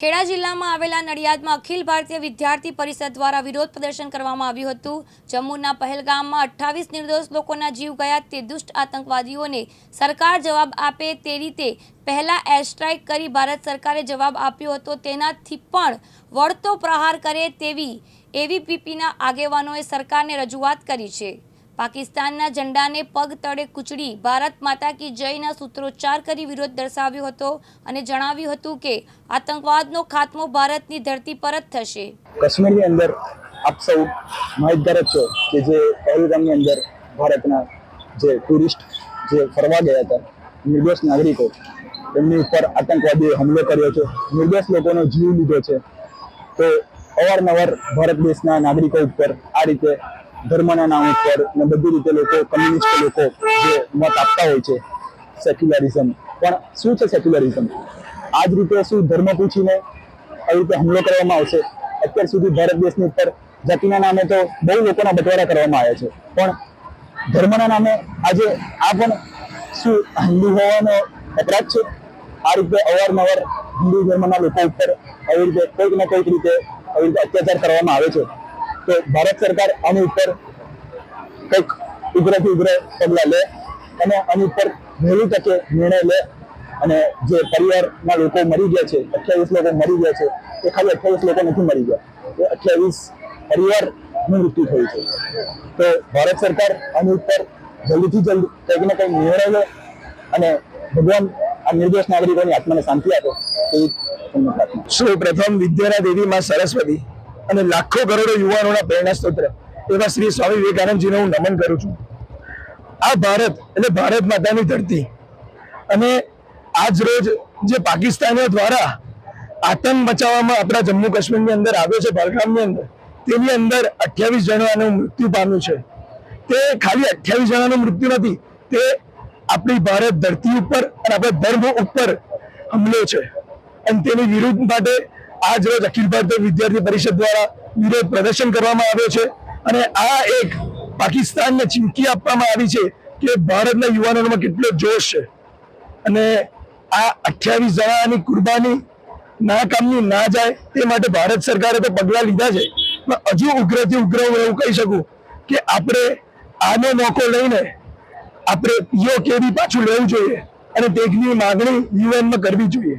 ખેડા જિલ્લામાં આવેલા નડિયાદમાં અખિલ ભારતીય વિદ્યાર્થી પરિષદ દ્વારા વિરોધ પ્રદર્શન કરવામાં આવ્યું હતું. જમ્મુના પહેલગામમાં અઠ્ઠાવીસ નિર્દોષ લોકોના જીવ ગયા. તે દુષ્ટ આતંકવાદીઓને સરકાર જવાબ આપે તે રીતે પહેલાં એર સ્ટ્રાઇક કરી ભારત સરકારે જવાબ આપ્યો હતો. તેનાથી પણ વળતો પ્રહાર કરે તેવી એવીપીપીના આગેવાનોએ સરકારને રજૂઆત કરી છે. પાકિસ્તાનના ઝંડાને પગ તળે કૂચડી. ભારત માતા કી જયના સૂત્રોચ્ચાર કરી વિરોધ દર્શાવ્યો હતો અને જણાવ્યું હતું કે આતંકવાદનો ખાત્મો ભારતની ધરતી પર જ થશે. કાશ્મીરની અંદર આપ સૌ માહિતગાર છો કે જે પહેલગામની અંદર ભારતના જે ટુરિસ્ટ જે ફરવા ગયા હતા, નિર્દોષ નાગરિકો, તેમની ઉપર આતંકવાદીએ હુમલો કર્યો છે, નિર્દોષ લોકોનો જીવ લીધો છે. તો અવારનવાર ભારત દેશના નાગરિકો ઉપર આ રીતે ધર્મના નામ ઉપર ને બધી રીતે લોકો કમ્યુનિસ્ટ લોકો જે મત આપતા હોય છે સેક્યુલરિઝમ પણ શું છે સેક્યુલરિઝમ આ જ રીતે શું ધર્મ પૂછીને આવી રીતે હુમલો કરવામાં આવશે? અત્યાર સુધી ભારત દેશની ઉપર જાતિના નામે તો બહુ લોકોના બટવારા કરવામાં આવ્યા છે. પણ ધર્મના નામે આજે આ પણ શું હિન્દુ હોવાનો અપરાધ છે? આ રીતે અવારનવાર હિન્દુ ધર્મના લોકો ઉપર આવી રીતે કોઈક ને કોઈક રીતે આવી રીતે અત્યાચાર કરવામાં આવે છે. તો ભારત સરકાર આની ઉપર કંઈક ઉગ્રથી ઉગ્ર પગલાં લે અને આની ઉપર વહેલી તકે નિર્ણય લે. અને જે પરિવારના લોકો મરી ગયા છે, અઠ્યાવીસ લોકો મરી ગયા છે, એ ખાલી અઠ્યાવીસ લોકો નથી મરી ગયા. એ અઠ્યાવીસ પરિવારનું મૃત્યુ થયું છે. તો ભારત સરકાર આની ઉપર જલ્દીથી જલ્દી કંઈક ને કંઈક નિર્ણય લે અને ભગવાન આ નિર્દોષ નાગરિકોની આત્માને શાંતિ આપે. તમને સૌ પ્રથમ વિદ્યાના દેવી માં સરસ્વતી. અને લાખો કરોડો યુવાનોના પ્રેરણા સ્ત્રોત્ર એવા શ્રી સ્વામી વિવેકાનંદજીને હું નમન કરું છું. આ ભારત એટલે ભારત માતાની ધરતી. અને આજ રોજ જે પાકિસ્તાનીઓ દ્વારા આતંક મચાવવામાં આપણા જમ્મુ કાશ્મીરની અંદર આવ્યો છે બલગામની અંદર, તેની અંદર અઠ્યાવીસ જણાનું મૃત્યુ પામ્યું છે. તે ખાલી અઠ્યાવીસ જણાનું મૃત્યુ નથી, તે આપણી ભારત ધરતી ઉપર અને આપણા ધર્મ ઉપર હુમલો છે. અને તેની વિરુદ્ધ માટે આજ રોજ અખિલ ભારતીય વિદ્યાર્થી પરિષદ દ્વારા વિરોધ પ્રદર્શન કરવામાં આવ્યો છે અને આ એક પાકિસ્તાનને ચીમકી આપવામાં આવી છે કે ભારતના યુવાનોમાં કેટલો જોશ છે. અને આ અઠ્યાવીસ જણાની કુરબાની ના કામની ના જાય તે માટે ભારત સરકારે તો પગલાં લીધા છે. પણ હજુ ઉગ્રથી ઉગ્ર હું એવું કહી શકું કે આપણે આનો મોકો લઈને આપણે પીઓ કેવી પાછું લેવું જોઈએ અને તેની માગણી યુએનમાં કરવી જોઈએ.